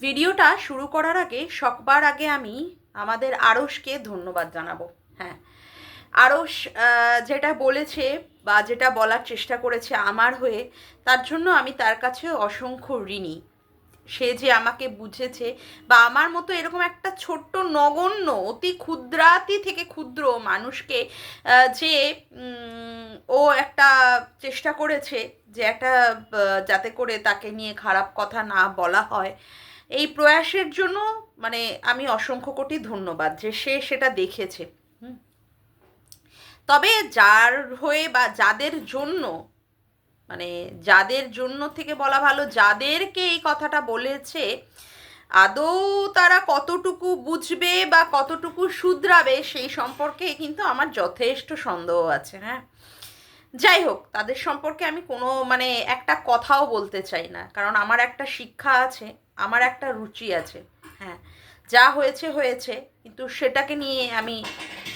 ভিডিওটা শুরু করার আগে সবার আগে আমি আমাদের আরসকে ধন্যবাদ জানাব। হ্যাঁ আরস যেটা বলেছে বা যেটা বলার চেষ্টা করেছে আমার হয়ে, তার জন্য আমি তার কাছে অসংখ্য ঋণী। সে যে আমাকে বুঝেছে বা আমার মতো এরকম একটা ছোট্ট নগণ্য, অতি ক্ষুদ্রাতি থেকে ক্ষুদ্র মানুষকে যে ও একটা চেষ্টা করেছে যে একটা যাতে করে তাকে নিয়ে খারাপ কথা না বলা হয় এই প্রয়াসের জন্য মানে আমি অসংখ্য কোটি ধন্যবাদ যে সে সেটা দেখেছে। তবে যার হয়ে বা যাদের জন্য মানে যাদের জন্য থেকে বলা ভালো, যাদেরকে এই কথাটা বলেছে, আদৌ তারা কতটুকু বুঝবে বা কতটুকু শুধরাবে সেই সম্পর্কে কিন্তু আমার যথেষ্ট সন্দেহ আছে হ্যাঁ। যাই হোক, তাদের সম্পর্কে আমি কোনো মানে একটা কথাও বলতে চাই না, কারণ আমার একটা শিক্ষা আছে। আমার একটা রুচি আছে হ্যাঁ। যা হয়েছে হয়েছে, কিন্তু সেটাকে নিয়ে আমি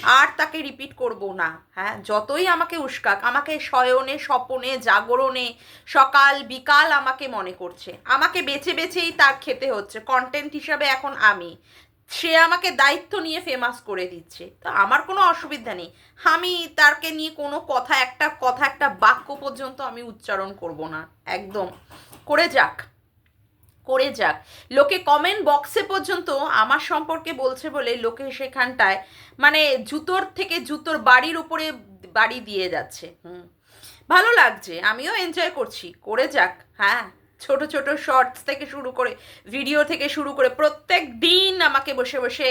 আর তাকে রিপিট করব না হ্যাঁ। যতই আমাকে উস্কাক, আমাকে শয়নে, স্বপনে, জাগরণে, সকাল, বিকাল আমাকে মনে করছে। আমাকে বেছে বেছেই তার খেতে হচ্ছে। কন্টেন্ট হিসাবে এখন আমি। সে আমাকে দায়িত্ব নিয়ে ফেমাস করে দিচ্ছে। তো আমার কোনো অসুবিধা নেই। আমি তারকে নিয়ে কোনো কথা, একটা কথা, একটা বাক্য পর্যন্ত আমি উচ্চারণ করব না। একদম। করে যাক। করে যাক। লোকে কমেন্ট বক্সে পর্যন্ত আমার সম্পর্কে বলছে বলে লোকে সেখানটায় মানে জুতোর থেকে জুতোর বাড়ির উপরে বাড়ি দিয়ে যাচ্ছে। হুম। ভালো লাগছে, আমিও এনজয় করছি। করে যাক হ্যাঁ। ছোট ছোট শর্টস থেকে শুরু করে, ভিডিও থেকে শুরু করে প্রত্যেক দিন আমাকে বসে বসে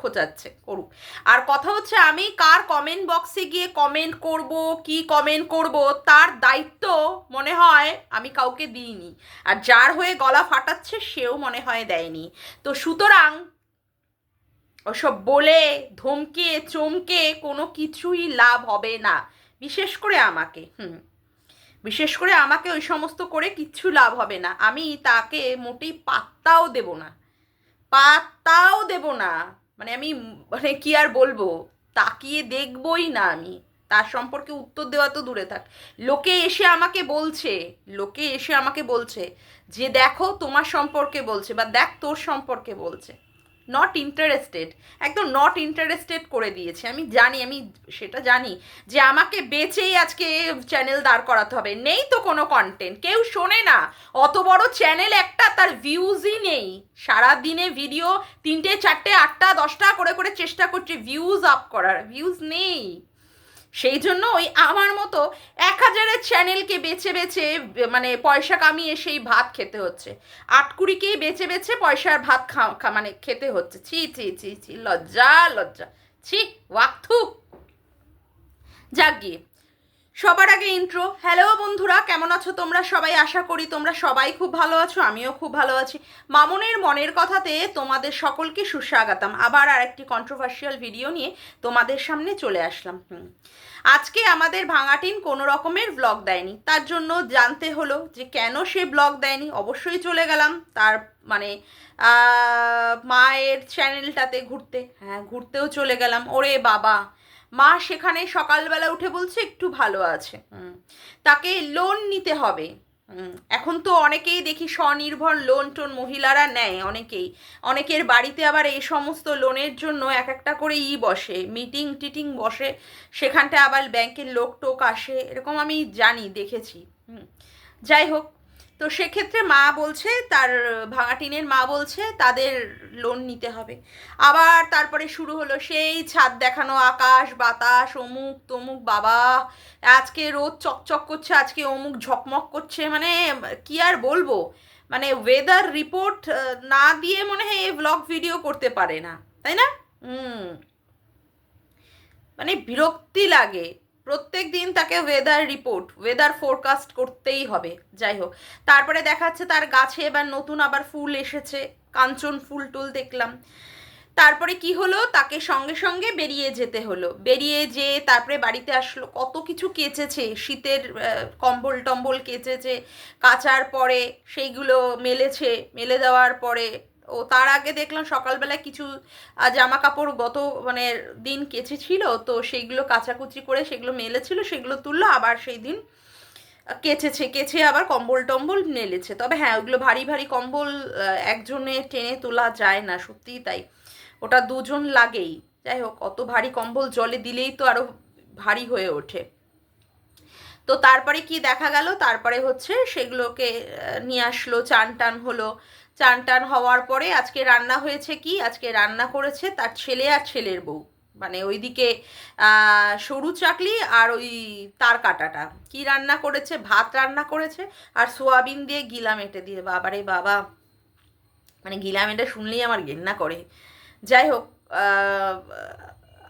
খোঁজাচ্ছে, করুক। আর কথা হচ্ছে আমি কার কমেন্ট বক্সে গিয়ে কমেন্ট করব, কি কমেন্ট করব, তার দায়িত্ব মনে হয় আমি কাউকে দিইনি। আর যার হয়ে গলা ফাটাচ্ছে সেও মনে হয় দেয়নি। তো সুতরাং ওসব বলে ধমকে, চমকে কোনো কিছুই লাভ হবে না। বিশেষ করে আমাকে, হুম। বিশেষ করে আমাকে ওই সমস্ত করে কিচ্ছু লাভ হবে না। আমি তাকে মোটেই পাত্তাও দেব না। পাত্তাও দেব না। মানে আমি মানে কি আর বলব? তাকিয়ে দেখবই না আমি। তার সম্পর্কে উত্তর দেওয়া তো দূরে থাক। লোকে এসে আমাকে বলছে, লোকে এসে আমাকে বলছে যে দেখো তোমার সম্পর্কে বলছে বা দেখ তোর সম্পর্কে বলছে। নট ইন্টারেস্টেড একদম নট ইন্টারেস্টেড করে দিয়েছে। আমি জানি, আমি সেটা জানি যে আমাকে বেচেই আজকে চ্যানেল দাঁড় করাতে হবে। নেই তো কোনো কন্টেন্ট কেউ শোনে না। অত বড় চ্যানেল একটা তার ভিউজই নেই। সারা দিনে ভিডিও তিনটে, চারটে, আটটা, দশটা করে করে চেষ্টা করছে ভিউজ আপ করার। ভিউজ নেই। সেই জন্য ওই আমার মতো এক হাজারের চ্যানেলকে বেছে বেছে মানে পয়সা কামিয়ে সেই ভাত খেতে হচ্ছে। আটকুড়িকেই বেছে বেছে পয়সার ভাত খা মানে খেতে হচ্ছে। ছি ছি ছি ছি, লজ্জা লজ্জা। ছি ওয়াক্থু যাক গিয়ে। সবার আগে ইন্ট্রো হ্যালো বন্ধুরা, কেমন আছো তোমরা? সবাই আশা করি তোমরা সবাই খুব ভালো আছো, আমিও খুব ভালো আছি। মামনের মনের কথাতে তোমাদের সকলকে সুস্বাগতম। আবার আরেকটি কন্ট্রোভার্সিয়াল ভিডিও নিয়ে তোমাদের সামনে চলে আসলাম। আজকে আমাদের ভাঙাটিন কোনো রকমের ব্লগ দেয়নি। তার জন্য জানতে হলো যে কেন সে ব্লগ দেয়নি? অবশ্যই চলে গেলাম। তার মানে মায়ের চ্যানেলটাতে ঘুরতে। হ্যাঁ ঘুরতেও চলে গেলাম। ওরে বাবা! মা সেখানে সকালবেলা উঠে বলছে একটু ভালো আছে। তাকে লোন নিতে হবে এখন তো অনেকেই দেখি স্বনির্ভর লোন টোন মহিলারা নেয় অনেকেই অনেকের বাড়িতে আবার এই সমস্ত লোনের জন্য এক একটা করে ই বসে মিটিং টিটিং বসে সেখানটা আবার ব্যাংকের লোক টোক আসে এরকম আমি জানি দেখেছি। যাই হোক তো সেক্ষেত্রে মা বলছে, তার ভাঙাটিনের মা বলছে, তাদের লোন নিতে হবে। আবার তারপরে শুরু হলো সেই ছাদ দেখানো আকাশ, বাতাস, অমুক তমুক, বাবা, আজকে রোদ চকচক করছে, আজকে অমুক ঝকমক করছে মানে কি আর বলব? মানে ওয়েদার রিপোর্ট না দিয়ে মনে হয় এই ব্লগ ভিডিও করতে পারে না, তাই না? হুম। মানে বিরক্তি লাগে। প্রত্যেক দিন তাকে ওয়েদার রিপোর্ট ওয়েদার ফোরকাস্ট করতেই হবে, যাই হোক। তারপরে দেখাচ্ছে তার গাছে এবার নতুন আবার ফুল এসেছে, কাঞ্চন ফুল টুল দেখলাম। তারপরে কি হলো? তাকে সঙ্গে সঙ্গে বেরিয়ে যেতে হলো। বেরিয়ে যে তারপরে বাড়িতে আসলো। কত কিছু কেচেছে, শীতের কম্বল টম্বল কেচেছে, কাচার পরে সেইগুলো মেলেছে, মেলে দেওয়ার পরে ও তার আগে দেখলাম সকালবেলায় কিছু জামা কাপড় গত মানে দিন কেচে ছিল তো সেইগুলো কাচাকুচি করে সেগুলো মেলেছিল, সেগুলো তুললো, আবার সেই দিন কেচেছে, কেচে আবার কম্বল টম্বল মেলেছে। তবে হ্যাঁ ওগুলো ভারী ভারী কম্বল একজনে টেনে তোলা যায় না, সত্যিই তাই। ওটা দুজন লাগেই। যাই হোক, অত ভারী কম্বল জলে দিলেই তো আরও ভারী হয়ে ওঠে। তো তারপরে কি দেখা গেল? তারপরে হচ্ছে সেগুলোকে নিয়ে আসলো, চান টান হলো চান টান হওয়ার পরে আজকে রান্না হয়েছে কি? আজকে রান্না করেছে তার ছেলে আর ছেলের বউ। মানে ওইদিকে সরু চাকলি আর ওই তার কাটাটা। কি রান্না করেছে? ভাত রান্না করেছে। আর সোয়াবিন দিয়ে গিলা মেটে দিয়ে। বাবারে বাবা। মানে গিলা মেটে শুনলেই আমার ঘেন্না করে। যাই হোক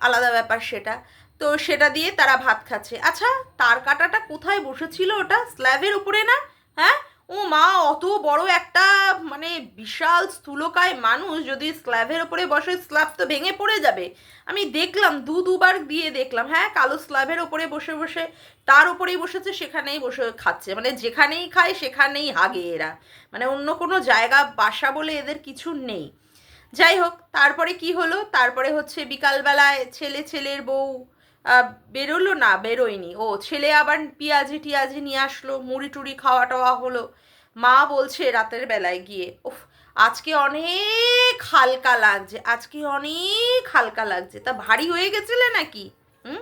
আলাদা ব্যাপার সেটা। তো সেটা দিয়ে তারা ভাত খাচ্ছে। আচ্ছা তার কাটাটা কোথায় বসেছিল ওটা? স্ল্যাবের উপরে না? হ্যাঁ? ও মা, অত বড় একটা মানে বিশাল স্থূলকায় মানুষ যদি স্ল্যাবের ওপরে বসে, স্ল্যাব তো ভেঙে পড়ে যাবে। আমি দেখলাম, দু দুবার দিয়ে দেখলাম হ্যাঁ কালো স্ল্যাবের ওপরে বসে বসে, তার উপরেই বসেছে, সেখানেই বসে খাচ্ছে। মানে যেখানেই খায়, সেখানেই হাগে এরা। মানে অন্য কোনো জায়গা, বাসা বলে এদের কিছু নেই। যাই হোক, তারপরে কি হলো? তারপরে হচ্ছে বিকালবেলায় ছেলে, ছেলের বউ বেরোলো না, বেরোয়নি। ও ছেলে আবার পেঁয়াজি টিয়াজি নিয়ে আসলো, মুড়ি টুড়ি খাওয়া টাওয়া হলো। মা বলছে রাতের বেলায় গিয়ে, উফ, আজকে অনেক হালকা লাগছে, আজকে অনেক হালকা লাগছে। তা ভারী হয়ে গেছিলে নাকি? হুম?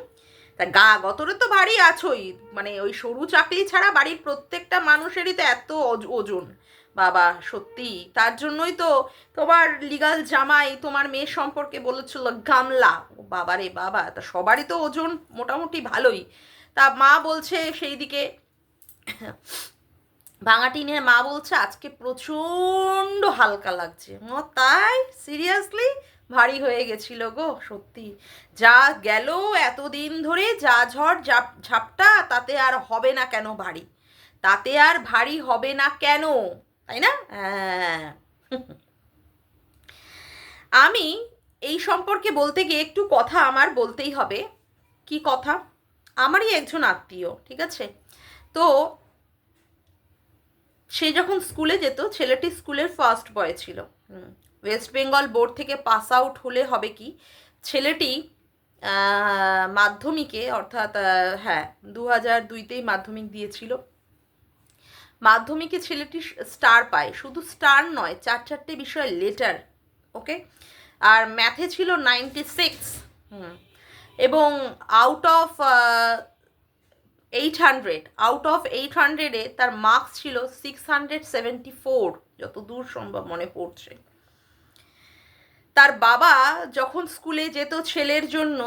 তা গা গতরে তো ভারী আছোই। মানে ওই সরু চাকরি ছাড়া বাড়ির প্রত্যেকটা মানুষেরই তো এত ওজ- ওজন। বাবা, সত্যি? তার জন্যই তো তোমার লিগাল জামাই তোমার মেয়ের সম্পর্কে বলেছিল, গামলা। ও বাবা রে বাবা, তা সবারই তো ওজন মোটামুটি ভালোই। তা মা বলছে সেই দিকে ভাঙাটিনের মা বলছে, আজকে প্রচণ্ড হালকা লাগছে। ও তাই? সিরিয়াসলি ভারী হয়ে গেছিল গো, সত্যি। যা গেল এতদিন ধরে, যা ঝড় ঝাপ ঝাপটা, তাতে আর হবে না কেন ভারী? তাতে আর ভারী হবে না কেন? তাই না? হ্যাঁ। আমি এই সম্পর্কে বলতে গিয়ে একটু কথা আমার বলতেই হবে। কি কথা? আমারই একজন আত্মীয়, ঠিক আছে? তো সে যখন স্কুলে যেত, ছেলেটি স্কুলের ফার্স্ট বয় ছিল। ওয়েস্ট বেঙ্গল বোর্ড থেকে পাস আউট হলে হবে কি? ছেলেটি মাধ্যমিকে অর্থাৎ হ্যাঁ দু হাজার দুইতেই মাধ্যমিক দিয়েছিল। মাধ্যমিকে ছেলেটি স্টার পায়। শুধু স্টার নয়, চার চারটে বিষয় লেটার ওকে আর ম্যাথে ছিল নাইনটি সিক্স এবং out of eight hundred out of eight হান্ড্রেডে তার মার্কস ছিল সিক্স হান্ড্রেড সেভেন্টি ফোর যত দূর সম্ভব মনে পড়ছে। তার বাবা যখন স্কুলে যেত ছেলের জন্য,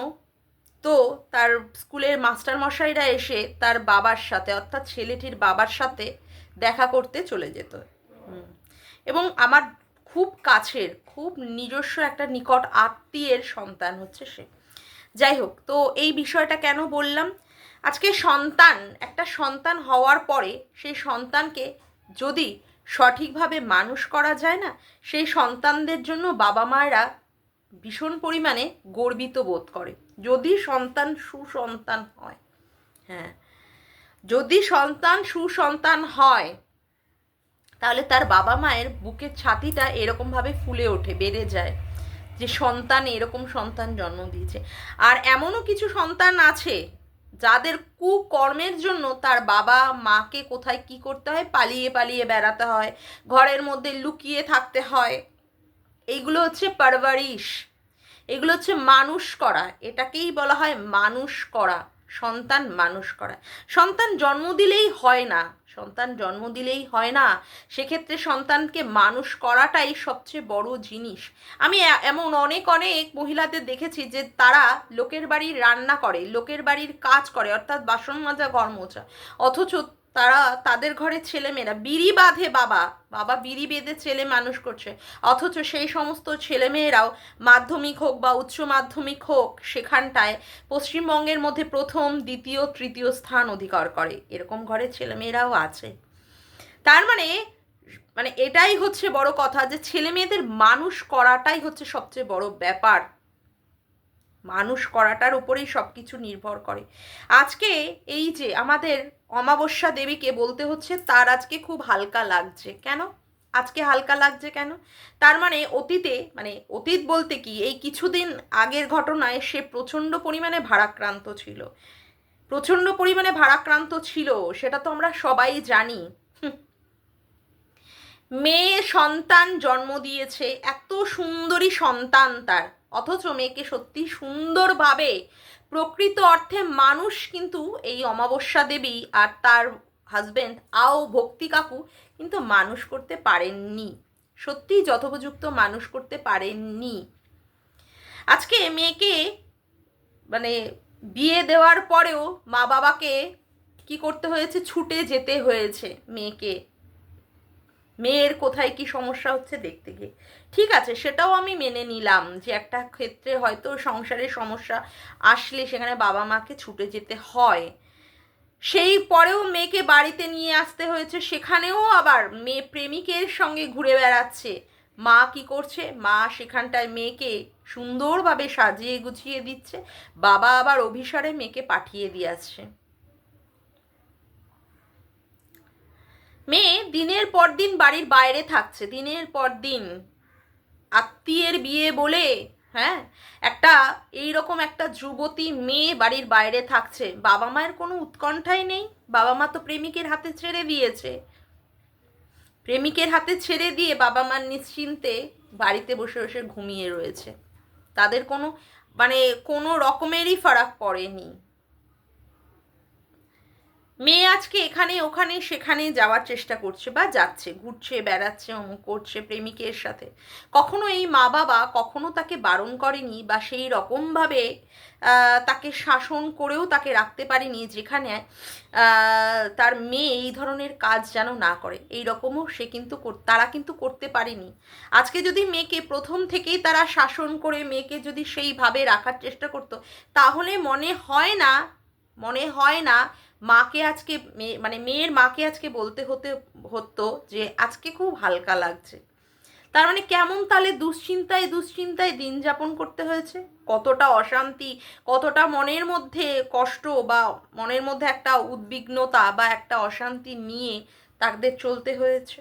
তো তার স্কুলের মাস্টারমশাইরা এসে তার বাবার সাথে, অর্থাৎ ছেলেটির বাবার সাথে দেখা করতে চলে যেত। এবং আমার খুব কাছের, খুব নিজস্ব একটা নিকট আত্মীয়ের সন্তান হচ্ছে সে। যাই হোক, তো এই বিষয়টা কেন বললাম? আজকে সন্তান, একটা সন্তান হওয়ার পরে সেই সন্তানকে যদি সঠিকভাবে মানুষ করা যায় না, সেই সন্তানদের জন্য বাবা মায়েরা ভীষণ পরিমাণে গর্বিত বোধ করে। যদি সন্তান সুসন্তান হয় হ্যাঁ যদি সন্তান সুসন্তান হয়, তাহলে তার বাবা মায়ের বুকের ছাতিটা এরকমভাবে ফুলে ওঠে বেড়ে যায়, যে সন্তান এরকম সন্তান জন্ম দিয়েছে। আর এমনও কিছু সন্তান আছে যাদের কুকর্মের জন্য তার বাবা মাকে কোথায় কি করতে হয়? পালিয়ে পালিয়ে বেড়াতে হয়, ঘরের মধ্যে লুকিয়ে থাকতে হয়। এইগুলো হচ্ছে পারভারিশ, এগুলো হচ্ছে মানুষ করা, এটাকেই বলা হয় মানুষ করা। সন্তান মানুষ করায়। সন্তান জন্ম দিলেই হয় না। সন্তান জন্ম দিলেই হয় না। সেক্ষেত্রে সন্তানকে মানুষ করাটাই সবচেয়ে বড় জিনিস। আমি এমন অনেক অনেক মহিলাদের দেখেছি যে তারা লোকের বাড়ির রান্না করে, লোকের বাড়ির কাজ করে, অর্থাৎ বাসন মাজা, ঘর মোছা। অথচ তারা তাদের ঘরে ছেলেমেয়েরা, বিড়ি বাঁধে বাবা। বাবা বিড়ি বেঁধে ছেলে মানুষ করছে। অথচ সেই সমস্ত ছেলেমেয়েরাও মাধ্যমিক হোক বা উচ্চ মাধ্যমিক হোক, সেখানটায় পশ্চিমবঙ্গের মধ্যে প্রথম, দ্বিতীয়, তৃতীয় স্থান অধিকার করে। এরকম ঘরের ছেলেমেয়েরাও আছে। তার মানে মানে এটাই হচ্ছে বড় কথা যে ছেলে মেয়েদের মানুষ করাটাই হচ্ছে সবচেয়ে বড় ব্যাপার। মানুষ করাটার উপরেই সব কিছু নির্ভর করে। আজকে এই যে আমাদের অমাবস্যা দেবীকে বলতে হচ্ছে, তার আজকে খুব হালকা লাগছে। কেন? আজকে হালকা লাগছে কেন? তার মানে অতীতে মানে অতীত বলতে কি, এই কিছুদিন আগের ঘটনায় সে প্রচণ্ড পরিমাণে ভারাক্রান্ত ছিল। প্রচণ্ড পরিমাণে ভারাক্রান্ত ছিল, সেটা তো আমরা সবাই জানি। মেয়ে সন্তান জন্ম দিয়েছে, এত সুন্দরী সন্তান তার। অথচ মেয়েকে সত্যি সুন্দরভাবে প্রকৃত অর্থে মানুষ কিন্তু এই অমাবস্যা দেবী আর তার হাজবেন্ড আও ভক্তি কাকু কিন্তু মানুষ করতে পারেননি। সত্যি যথোপযুক্ত মানুষ করতে পারেননি। আজকে মেয়েকে মানে বিয়ে দেওয়ার পরেও মা বাবাকে কি করতে হয়েছে? ছুটে যেতে হয়েছে মেয়েকে। মেয়ের কোথায় কি সমস্যা হচ্ছে দেখতে গিয়ে। ঠিক আছে, সেটাও আমি মেনে নিলাম যে একটা ক্ষেত্রে হয়তো সংসারের সমস্যা আসলে সেখানে বাবা মাকে ছুটে যেতে হয়। সেই পরেও মেয়েকে বাড়িতে নিয়ে আসতে হয়েছে, সেখানেও আবার মেয়ে প্রেমিকের সঙ্গে ঘুরে বেড়াচ্ছে। মা কি করছে? মা সেখানটায় মেয়েকে সুন্দরভাবে সাজিয়ে গুছিয়ে দিচ্ছে। বাবা আবার অভিসারে মেয়েকে পাঠিয়ে দিয়ে আসছে। মেয়ে দিনের পর দিন বাড়ির বাইরে থাকছে, দিনের পর দিন। আত্মীয়ের বিয়ে বলে হ্যাঁ? একটা এই রকম একটা যুবতী মেয়ে বাড়ির বাইরে থাকছে। বাবা মায়ের কোনো উৎকণ্ঠাই নেই। বাবা মা তো প্রেমিকের হাতে ছেড়ে দিয়েছে। প্রেমিকের হাতে ছেড়ে দিয়ে বাবা মার নিশ্চিন্তে বাড়িতে বসে বসে ঘুমিয়ে রয়েছে। তাদের কোনো মানে কোনো রকমেরই ফারাক পড়েনি। মেয়ে আজকে এখানে, ওখানে, সেখানে যাওয়ার চেষ্টা করছে বা যাচ্ছে, ঘুরছে, বেড়াচ্ছে, অমুক করছে প্রেমিকের সাথে। কখনো এই মা বাবা কখনো তাকে বারণ করেনি বা সেই রকমভাবে তাকে শাসন করেও তাকে রাখতে পারেনি যেখানে তার মেয়ে এই ধরনের কাজ যেন না করে। এই রকমও সে কিন্তু তারা কিন্তু করতে পারেনি। আজকে যদি মেয়েকে প্রথম থেকেই তারা শাসন করে, মেয়েকে যদি সেইভাবে রাখার চেষ্টা করতো, তাহলে মনে হয় না, মনে হয় না মাকে আজকে মানে মেয়ের মাকে আজকে বলতে হতে, হতো যে আজকে খুব হালকা লাগছে। তার মানে কেমন তাহলে দুশ্চিন্তায় দুশ্চিন্তায় দিন যাপন করতে হয়েছে? কতটা অশান্তি, কতটা মনের মধ্যে কষ্ট বা মনের মধ্যে একটা উদ্বিগ্নতা বা একটা অশান্তি নিয়ে তাদের চলতে হয়েছে?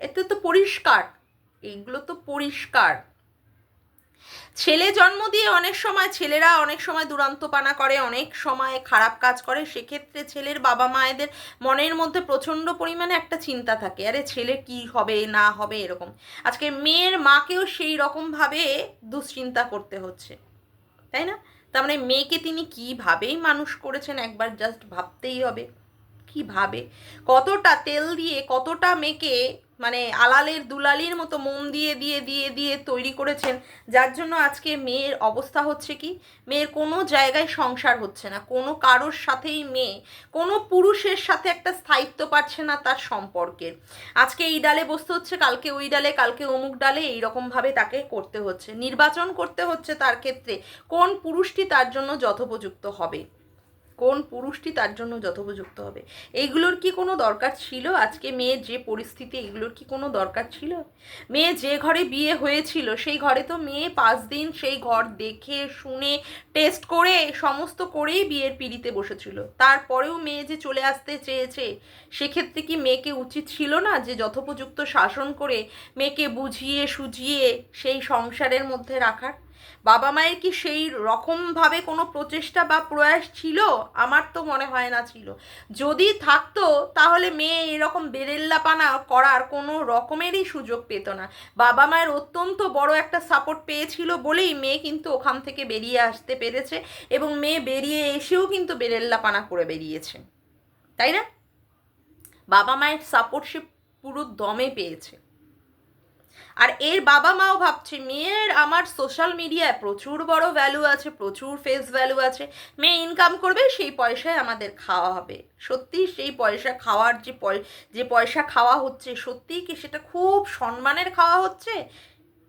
এতে তো পরিষ্কার। এইগুলো তো পরিষ্কার। ছেলে জন্ম দিয়ে অনেক সময় ছেলেরা অনেক সময় দুরন্তপানা করে, অনেক সময় খারাপ কাজ করে। সেক্ষেত্রে ছেলের বাবা মায়েদের মনের মধ্যে প্রচণ্ড পরিমাণে একটা চিন্তা থাকে, আরে ছেলে কি হবে, না হবে এরকম। আজকে মেয়ের মাকেও সেই রকমভাবে দুশ্চিন্তা করতে হচ্ছে, তাই না? তার মানে মেয়েকে তিনি কীভাবেই মানুষ করেছেন একবার জাস্ট ভাবতেই হবে, কীভাবে? কতটা তেল দিয়ে কতটা মেয়েকে মানে আলালের দুলালির মতো মন দিয়ে দিয়ে দিয়ে দিয়ে তৈরি করেছেন। যার জন্য আজকে মেয়ের অবস্থা হচ্ছে কি? মেয়ের কোনো জায়গায় সংসার হচ্ছে না। কোনো কারোর সাথেই মেয়ে, কোনো পুরুষের সাথে একটা স্থায়িত্ব পাচ্ছে না তার সম্পর্কের। আজকে এই ডালে বসতে হচ্ছে, কালকে ওই ডালে, কালকে অমুক ডালে, এইরকমভাবে তাকে করতে হচ্ছে। নির্বাচন করতে হচ্ছে তার ক্ষেত্রে। কোন পুরুষটি তার জন্য যথোপযুক্ত হবে? কোন পুরুষটি তার জন্য যথোপযুক্ত হবে? এইগুলোর কি কোনো দরকার ছিল? আজকে মেয়ের যে পরিস্থিতি, এগুলোর কি কোনো দরকার ছিল? মেয়ে যে ঘরে বিয়ে হয়েছিল, সেই ঘরে তো মেয়ে পাঁচ দিন সেই ঘর দেখে, শুনে টেস্ট করে, সমস্ত করেই বিয়ের পিড়িতে বসেছিল। তারপরেও মেয়ে যে চলে আসতে চেয়েছে, সেক্ষেত্রে কি মেয়েকে উচিত ছিল না যে যথোপযুক্ত শাসন করে মেয়েকে বুঝিয়ে, সুঝিয়ে সেই সংসারের মধ্যে রাখার? বাবা মায়ের কি সেই রকমভাবে কোনো প্রচেষ্টা বা প্রয়াস ছিল? আমার তো মনে হয় না ছিল। যদি থাকতো, তাহলে মেয়ে এরকম বেরেল্লাপানা করার কোনো রকমেরই সুযোগ পেত না। বাবা মায়ের অত্যন্ত বড় একটা সাপোর্ট পেয়েছিল বলেই মেয়ে কিন্তু ওখান থেকে বেরিয়ে আসতে পেরেছে এবং মেয়ে বেরিয়ে এসেও কিন্তু বেরেল্লাপানা করে বেরিয়েছে। তাই না? বাবা মায়ের সাপোর্ট সে পুরো দমে পেয়েছে। আর এর বাবা মাও ভাবছে, মেয়ের আমার সোশ্যাল মিডিয়ায় প্রচুর বড় ভ্যালু আছে, প্রচুর ফেস ভ্যালু আছে। মেয়ে ইনকাম করবে, সেই পয়সায় আমাদের খাওয়া হবে। সত্যি সেই পয়সা খাওয়ার যে যে পয়সা খাওয়া হচ্ছে, সত্যিই কি সেটা খুব সম্মানের খাওয়া হচ্ছে?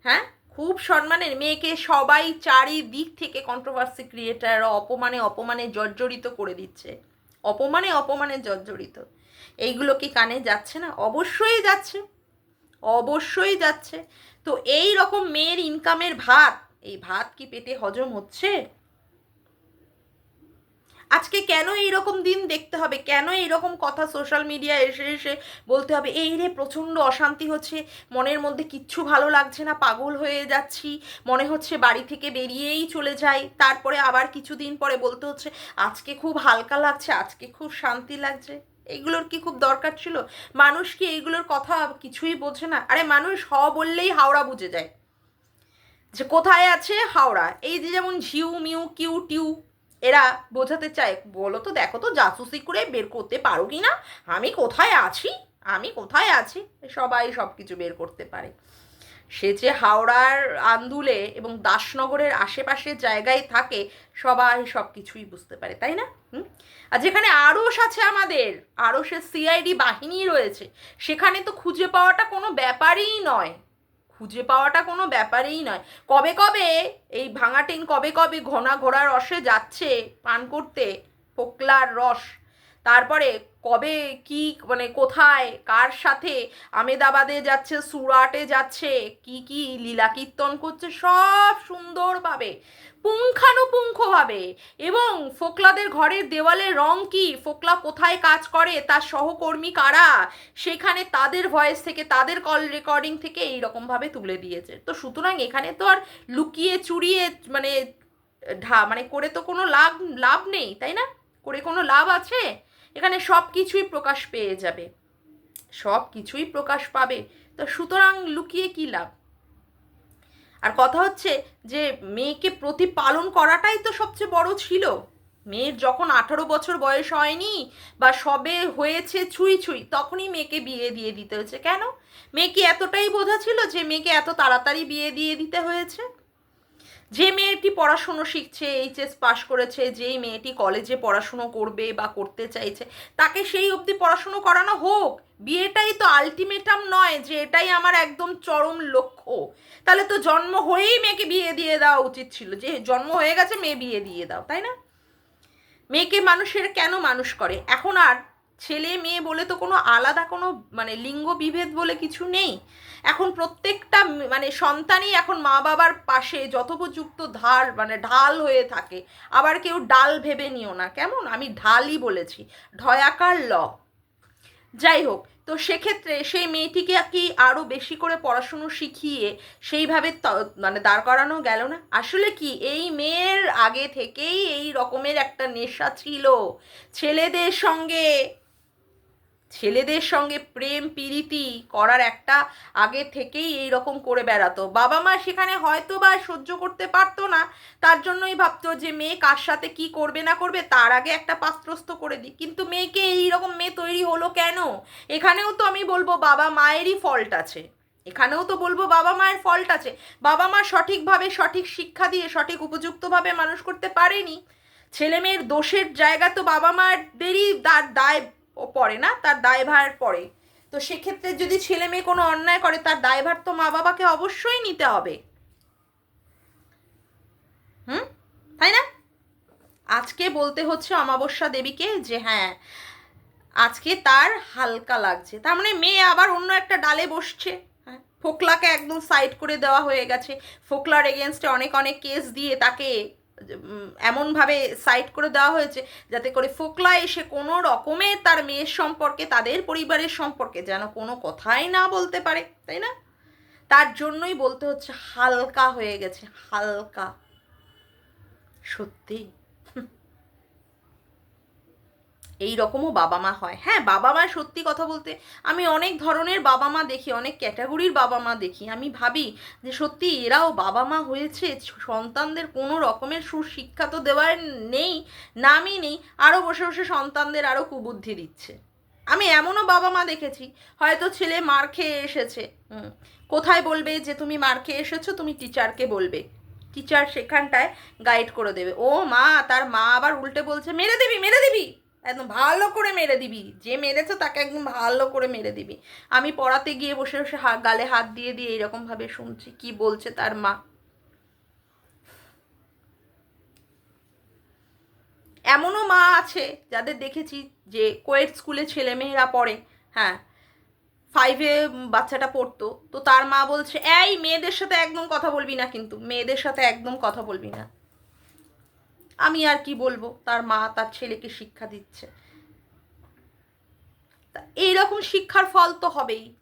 হ্যাঁ? খুব সম্মানের। মেয়েকে সবাই চারিদিক থেকে কন্ট্রোভার্সি ক্রিয়েটাররা অপমানে অপমানে জর্জরিত করে দিচ্ছে। অপমানে অপমানে জর্জরিত। এইগুলো কি কানে যাচ্ছে না? অবশ্যই যাচ্ছে। অবশ্যই যাচ্ছে। তো এই রকম মেয়ের ইনকামের ভাত এই ভাত কি পেটে হজম হচ্ছে? আজকে কেন এইরকম দিন দেখতে হবে? কেন এইরকম কথা সোশ্যাল মিডিয়া এসে এসে বলতে হবে, এই রে, প্রচণ্ড অশান্তি হচ্ছে। মনের মধ্যে কিচ্ছু ভালো লাগছে না, পাগল হয়ে যাচ্ছি। মনে হচ্ছে বাড়ি থেকে বেরিয়েই চলে যাই। তারপরে আবার কিছুদিন পরে বলতে হচ্ছে, আজকে খুব হালকা লাগছে, আজকে খুব শান্তি লাগছে। এইগুলোর কি খুব দরকার ছিল? মানুষ কি এইগুলোর কথা কিছুই বোঝে না? আরে মানুষ হ বললেই হাওড়া বুঝে যায়। যে কোথায় আছে হাওড়া? এই যে যেমন ঝিউ, মিউ, কিউ, টিউ, এরা বোঝাতে চায়, বলো তো দেখো তো জাসুসি করে বের করতে পারো কি না? আমি কোথায় আছি? আমি কোথায় আছি? সবাই সব কিছু বের করতে পারে। সে যে হাওড়ার আন্দুলে এবং দাসনগরের আশেপাশের জায়গায় থাকে, সবাই সব কিছুই বুঝতে পারে, তাই না? আর যেখানে আড়স আছে আমাদের আড়সের সিআইডি বাহিনী রয়েছে, সেখানে তো খুঁজে পাওয়াটা কোনো ব্যাপারই নয়। খুঁজে পাওয়াটা কোনো ব্যাপারেই নয়। কবে কবে এই ভাঙাটিন কবে কবে ঘোড়া ঘোড়ার রসে যাচ্ছে, পান করতে, পোকলার রস তারপরে কবে, কি মানে কোথায়, কার সাথে, আমেদাবাদে যাচ্ছে, সুরাটে যাচ্ছে, কি কি লীলা কীর্তন করছে, সব সুন্দরভাবে, পুঙ্খানুপুঙ্খভাবে। এবং ফোকলাদের ঘরের দেওয়ালে রং কি, ফোকলা কোথায় কাজ করে, তার সহকর্মী কারা, সেখানে তাদের ভয়েস থেকে, তাদের কল রেকর্ডিং থেকে এই রকমভাবে তুলে দিয়েছে। তো সুতরাং এখানে তো আর লুকিয়ে চুরিয়ে মানে ঢা মানে করে তো কোনো লাভ লাভ নেই, তাই না? করে কোনো লাভ আছে? এখানে সব কিছুই প্রকাশ পেয়ে যাবে। সব কিছুই প্রকাশ পাবে। তো সুতরাং লুকিয়ে কী লাভ? আর কথা হচ্ছে যে, মেয়েকে প্রতিপালন করাটাই তো সবচেয়ে বড় ছিল। মেয়ের যখন আঠারো বছর বয়স হয়নি বা সবে হয়েছে ছুঁই ছুঁই, তখনই মেয়েকে বিয়ে দিয়ে দিতে হয়েছে। কেন? মেয়ে কি এতটাই বোঝা ছিল যে, মেয়েকে এত তাড়াতাড়ি বিয়ে দিয়ে দিতে হয়েছে? যে মেয়েটি পড়াশুনো শিখছে এইচএস পাশ করেছে, যেই মেয়েটি কলেজে পড়াশুনো করবে বা করতে চাইছে, তাকে সেই অবধি পড়াশুনো করানো হোক। বিয়েটাই তো আলটিমেটাম নয় যে এটাই আমার একদম চরম লক্ষ্য। তাহলে তো জন্ম হয়েই মেয়েকে বিয়ে দিয়ে দেওয়া উচিত ছিল। যে জন্ম হয়ে গেছে, মেয়ে বিয়ে দিয়ে দাও, তাই না? মেয়েকে মানুষের কেন মানুষ করে? এখন আর ছেলে মেয়ে বলে তো কোনো আলাদা কোনো মানে লিঙ্গ বিভেদ বলে কিছু নেই। এখন প্রত্যেকটা মানে সন্তানই এখন মা বাবার পাশে যথোপযুক্ত ধার মানে ঢাল হয়ে থাকে। আবার কেউ ডাল ভেবে নিও না। কেমন? আমি ঢালই বলেছি। ঢয়াকার ল। যাই হোক, তো সেক্ষেত্রে সেই মেয়েটিকে কি আরও বেশি করে পড়াশুনো শিখিয়ে সেইভাবে মানে দাঁড় করানো গেল না? আসলে কি, এই মেয়ের আগে থেকেই এই রকমের একটা নেশা ছিল। ছেলেদের সঙ্গে ছেলেদের সঙ্গে প্রেম, প্রীতি করার একটা আগে থেকেই এই রকম করে বেড়াতো। বাবা মা সেখানে হয়তো বা সহ্য করতে পারতো না, তার জন্যই ভাবতো যে মেয়ে কার সাথে কি করবে না করবে তার আগে একটা পাত্রস্থ করে দিই। কিন্তু মেয়েকে এই রকম মেয়ে তৈরি হলো কেন? এখানেও তো আমি বলব বাবা মায়েরই ফল্ট আছে। এখানেও তো বলব বাবা মায়ের ফল্ট আছে। বাবা মা সঠিকভাবে, সঠিক শিক্ষা দিয়ে, সঠিক উপযুক্তভাবে মানুষ করতে পারেনি। ছেলে মেয়ের দোষের জায়গা তো বাবা মায়েরদেরই তার দায় পড়ে না, তার দায়ভার পড়ে। তো সেক্ষেত্রে যদি ছেলে মেয়ে কোনো অন্যায় করে, তার দায়ভার তো মা বাবাকে অবশ্যই নিতে হবে। হুম? তাই না? আজকে বলতে হচ্ছে অমাবস্যা দেবীকে যে হ্যাঁ আজকে তার হালকা লাগছে। তার মানে মেয়ে আবার অন্য একটা ডালে বসছে। হ্যাঁ ফোকলাকে একদম সাইড করে দেওয়া হয়ে গেছে। ফোকলার এগেনস্টে অনেক অনেক কেস দিয়ে তাকে এমনভাবে সাইড করে দেওয়া হয়েছে যাতে করে ফোকলা এসে কোনো রকমে তার মেয়ের সম্পর্কে, তাদের পরিবারের সম্পর্কে যেন কোনো কথাই না বলতে পারে, তাই না? তার জন্যই বলতে হচ্ছে হালকা হয়ে গেছে, হালকা। সত্যি? এই রকমও বাবা মা হয়। হ্যাঁ বাবা মা সত্যি কথা বলতে আমি অনেক ধরনের বাবা মা দেখি, অনেক ক্যাটাগরির বাবা মা দেখি। আমি ভাবি যে সত্যি এরাও বাবা মা হয়েছে, সন্তানদের কোনো রকমের সুশিক্ষা তো দেওয়ার নেই, নামই নেই আরও বসে বসে সন্তানদের আরও কুবুদ্ধি দিচ্ছে। আমি এমনও বাবা মা দেখেছি, হয়তো ছেলে মার খেয়ে এসেছে। কোথায় বলবে যে তুমি মার খেয়ে এসেছ, তুমি টিচারকে বলবে। টিচার সেখানটায় গাইড করে দেবে। ও মা, তার মা আবার উল্টে বলছে, মেরে দিবি মেরে দিবি! একদম ভালো করে মেরে দিবি। যে মেরেছে তাকে একদম ভালো করে মেরে দিবি। আমি পড়াতে গিয়ে বসে বসে গালে হাত দিয়ে দিয়ে এরকমভাবে শুনছি, কি বলছে তার মা। এমনও মা আছে যাদের দেখেছি যে কোয়েট স্কুলে ছেলে মেয়েরা পড়ে হ্যাঁ ফাইভে বাচ্চাটা পড়তো। তো তার মা বলছে, এই, মেয়েদের সাথে একদম কথা বলবি না কিন্তু, মেয়েদের সাথে একদম কথা বলবি না। আমি আর কি বলব? তার মা তার ছেলেকে শিক্ষা দিচ্ছে। এইরকম শিক্ষার ফল তো হবেই।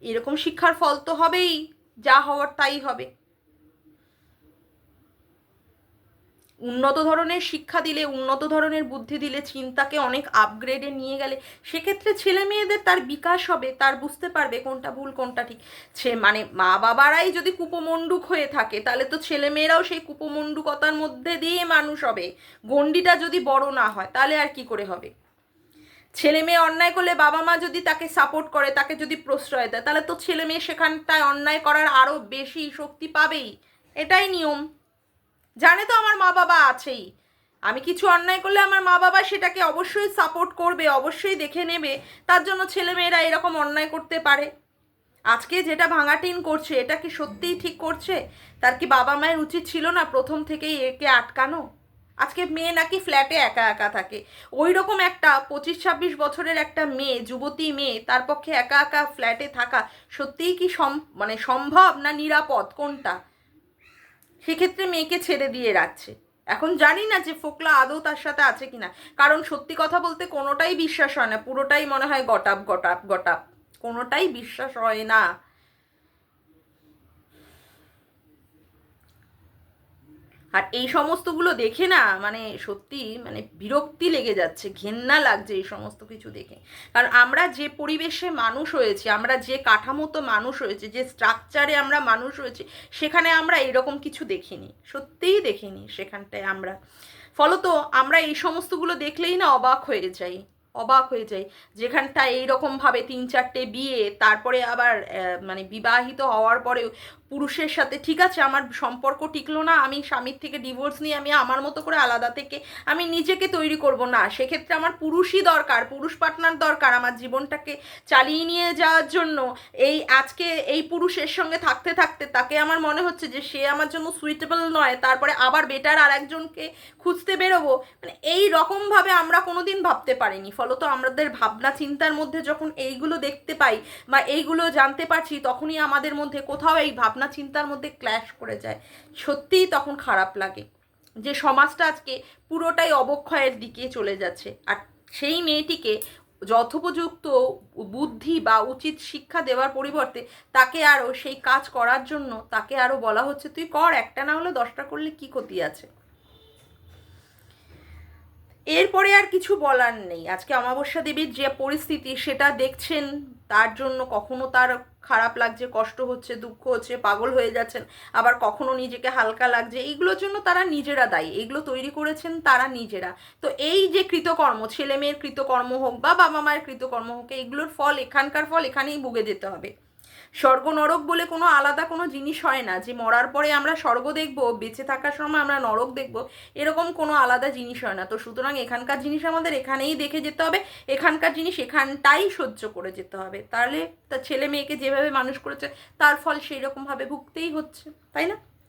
এরকম শিক্ষার ফল তো হবেই। যা হওয়ার তাই হবে। উন্নত ধরনের শিক্ষা দিলে, উন্নত ধরনের বুদ্ধি দিলে, চিন্তাকে অনেক আপগ্রেডে নিয়ে গেলে, সেক্ষেত্রে ছেলে মেয়েদের তার বিকাশ হবে, তার বুঝতে পারবে কোনটা ভুল, কোনটা ঠিক। সে মানে মা বাবারাই যদি কুপমণ্ডুক হয়ে থাকে, তাহলে তো ছেলে মেয়েরাও সেই কুপমণ্ডুকতার মধ্যে দিয়ে মানুষ হবে। গণ্ডিটা যদি বড় না হয়, তাহলে আর কি করে হবে? ছেলে মেয়ে অন্যায় করলে বাবা মা যদি তাকে সাপোর্ট করে, তাকে যদি প্রশ্রয় দেয়, তাহলে তো ছেলে মেয়ে সেখানটায় অন্যায় করার আরও বেশি শক্তি পাবেই। এটাই নিয়ম। জানে তো আমার মা বাবা আছেই। আমি কিছু অন্যায় করলে আমার মা বাবা সেটাকে অবশ্যই সাপোর্ট করবে, অবশ্যই দেখে নেবে। তার জন্য ছেলেমেয়েরা এরকম অন্যায় করতে পারে। আজকে যেটা ভাঙাটিন করছে, এটা কি সত্যিই ঠিক করছে? তার কি বাবা মায়ের উচিত ছিল না প্রথম থেকেই একে আটকানো? আজকে মেয়ে নাকি ফ্ল্যাটে একা একা থাকে। ওই রকম একটা পঁচিশ ছাব্বিশ বছরের একটা মেয়ে, যুবতী মেয়ে, তার পক্ষে একা একা ফ্ল্যাটে থাকা সত্যিই কি সম মানে সম্ভব না নিরাপদ? কোনটা? সেক্ষেত্রে মেয়েকে ছেড়ে দিয়ে রাখছে এখন জানি না যে ফোকলা আদৌ তার সাথে আছে কিনা। কারণ সত্যি কথা বলতে কোনোটাই বিশ্বাস হয় না। পুরোটাই মনে হয় গটাপ গটাপ গটাপ। কোনোটাই বিশ্বাস হয় না। আর এই সমস্তগুলো দেখে না মানে সত্যি মানে বিরক্তি লেগে যাচ্ছে, ঘেন্না লাগছে এই সমস্ত কিছু দেখে। কারণ আমরা যে পরিবেশে মানুষ হয়েছি, আমরা যে কাঠামোতো মানুষ হয়েছে, যে স্ট্রাকচারে আমরা মানুষ হয়েছি, সেখানে আমরা এরকম কিছু দেখিনি, সত্যিই দেখিনি সেখানটায় আমরা। ফলত আমরা এই সমস্তগুলো দেখলেই না অবাক হয়ে যাই, অবাক হয়ে যাই। যেখানটা এইরকমভাবে তিন চারটে বিয়ে, তারপরে আবার মানে বিবাহিত হওয়ার পরেও পুরুষের সাথে, ঠিক আছে, আমার সম্পর্ক টিকলো না, আমি স্বামীর থেকে ডিভোর্স নিয়ে আমি আমার মতো করে আলাদা থেকে আমি নিজেকে তৈরি করব না। সেক্ষেত্রে আমার পুরুষই দরকার, পুরুষ পার্টনার দরকার আমার জীবনটাকে চালিয়ে নিয়ে যাওয়ার জন্য। এই আজকে এই পুরুষের সঙ্গে থাকতে থাকতে তাকে আমার মনে হচ্ছে যে সে আমার জন্য সুইটেবল নয়, তারপরে আবার বেটার আর একজনকে খুঁজতে বেরোবো। মানে এই রকমভাবে আমরা কোনো দিন ভাবতে পারিনি। ফলত আমাদের ভাবনা চিন্তার মধ্যে যখন এইগুলো দেখতে পাই বা এইগুলো জানতে পারছি, তখনই আমাদের মধ্যে কোথাও এই ভাবনা ভাবনা চিন্তার মধ্যে ক্ল্যাশ করে যায়। সত্যিই তখন খারাপ লাগে। যে সমাজটা আজকে পুরোটাই অবক্ষয়ের দিকে চলে যাচ্ছে। আর সেই মেয়েটিকে যথোপযুক্ত বুদ্ধি বা উচিত শিক্ষা দেওয়ার পরিবর্তে তাকে আরও সেই কাজ করার জন্য তাকে আরও বলা হচ্ছে, তুই কর, একটা না হলে দশটা করলে কি ক্ষতি আছে? এরপরে আর কিছু বলার নেই। আজকে অমাবস্যা দেবীর যে পরিস্থিতি, সেটা দেখছেন, তার জন্য কখনো তার খারাপ লাগছে, কষ্ট হচ্ছে, দুঃখ হচ্ছে, পাগল হয়ে যাচ্ছেন, আবার কখনো নিজেকে হালকা লাগছে, এইগুলোর জন্য তারা নিজেরা দায়ী। এগুলো তৈরি করেছেন তারা নিজেরা। তো এই যে কৃতকর্ম ছেলে মেয়ের কৃতকর্ম হোক বা বাবা মায়ের কৃতকর্ম হোক এইগুলোর ফল, এখানকার ফল এখানেই ভুগে যেতে হবে। স্বর্গ নরক বলে কোনো আলাদা কোনো জিনিস হয় না। যে মরার পরে আমরা স্বর্গ দেখব, বেঁচে থাকার সময় আমরা নরক দেখব, এরকম কোনো আলাদা জিনিস হয় না। তো সুতরাং এখানকার জিনিস আমাদের এখানেই দেখে যেতে হবে, এখানকার জিনিস এখানটাই সহ্য করে যেতে হবে। তাহলে তার ছেলে মেয়েকে যেভাবে মানুষ করেছে, তার ফল সেই রকমভাবে ভুগতেই হচ্ছে, তাই না?